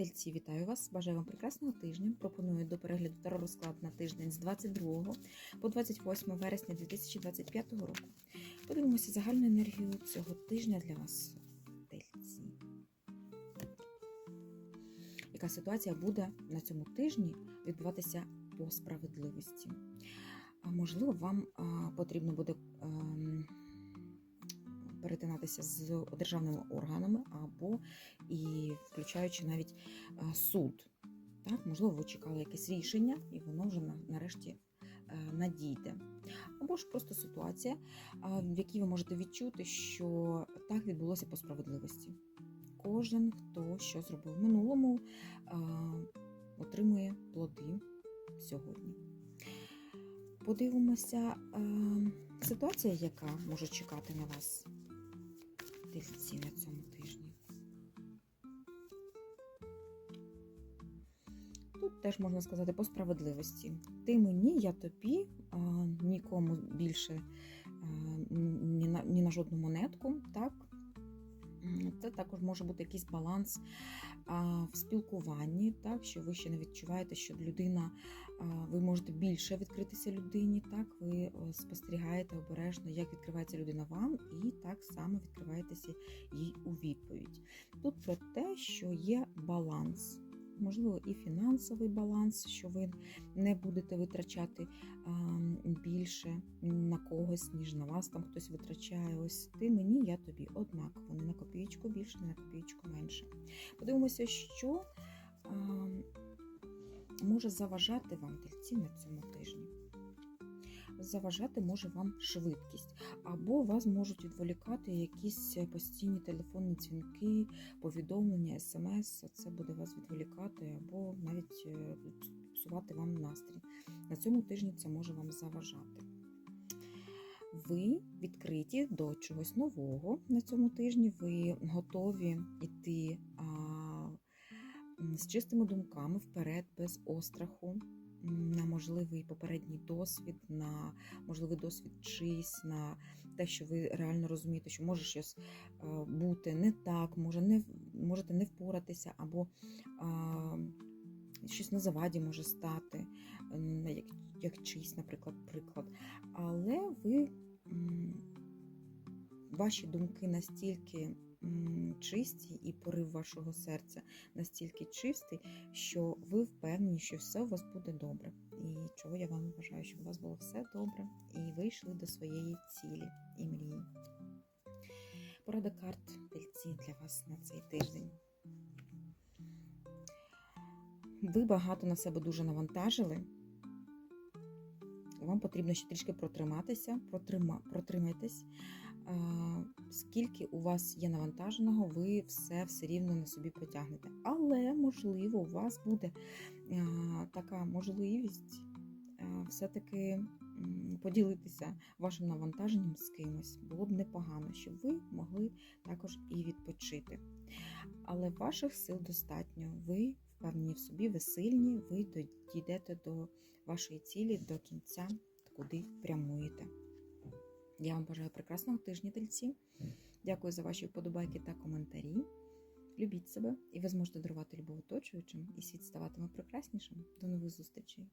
Тельці, вітаю вас! Бажаю вам прекрасного тижня. Пропоную до перегляду таро розклад на тиждень з 22 по 28 вересня 2025 року. Подивимося загальну енергію цього тижня для вас, тельці. Яка ситуація буде на цьому тижні відбуватися по справедливості? Можливо, вам потрібно буде. Перетинатися з державними органами або і включаючи навіть е, суд. Так, можливо, ви чекали якесь рішення, і воно вже нарешті е, надійде. Або ж просто ситуація, в якій ви можете відчути, що так відбулося по справедливості. Кожен, хто що зробив в минулому, е, отримує плоди сьогодні. Подивимося ситуація, яка може чекати на вас тельці на цьому тижні. Тут теж можна сказати по справедливості. Ти мені, я тобі, нікому більше ні на, ні на жодну монетку. Так? Це також може бути якийсь баланс в спілкуванні, так, що ви ще не відчуваєте, що людина, ви можете більше відкритися людині, так, ви е, спостерігаєте обережно, як відкривається людина вам, і так само відкриваєтеся їй у відповідь. Тут про те, що є баланс. Можливо, і фінансовий баланс, що ви не будете витрачати більше на когось, ніж на вас там хтось витрачає. Ось ти мені, я тобі однаково, не на копійку більше, не на копійку менше. Подивимося, що може заважати вам тельці на цьому тижні. Заважати може вам швидкість, або вас можуть відволікати якісь постійні телефонні дзвінки, повідомлення, смс. Це буде вас відволікати, або навіть е, псувати вам настрій. На цьому тижні це може вам заважати. Ви відкриті до чогось нового на цьому тижні. Ви готові йти а, з чистими думками вперед, без остраху. На можливий попередній досвід, на можливий досвід чийсь, на те, що ви реально розумієте, що може щось е, бути не так, може не можете не впоратися, або а, щось на заваді може стати, як, як чийсь, наприклад, приклад. Але ви ваші думки настільки чисті, і порив вашого серця настільки чистий, що ви впевнені, що все у вас буде добре. І чого я вам бажаю, щоб у вас було все добре, і ви йшли до своєї цілі і мрії. Порада карт тельці для вас на цей тиждень. Ви багато на себе дуже навантажили. Вам потрібно ще трішки протриматися, протрима, протримайтесь. Скільки у вас є навантаженого, ви все все рівно на собі потягнете. Але, можливо, у вас буде така можливість все-таки поділитися вашим навантаженням з кимось. Було б непогано, щоб ви могли також і відпочити. Але ваших сил достатньо. Ви впевнені в собі, ви сильні, ви дійдете до вашої цілі, до кінця, куди прямуєте. Я вам бажаю прекрасного тижня, тельці. Дякую за ваші вподобайки та коментарі. Любіть себе, і ви зможете дарувати любов оточуючим, і світ ставатиме прекраснішим. До нових зустрічей!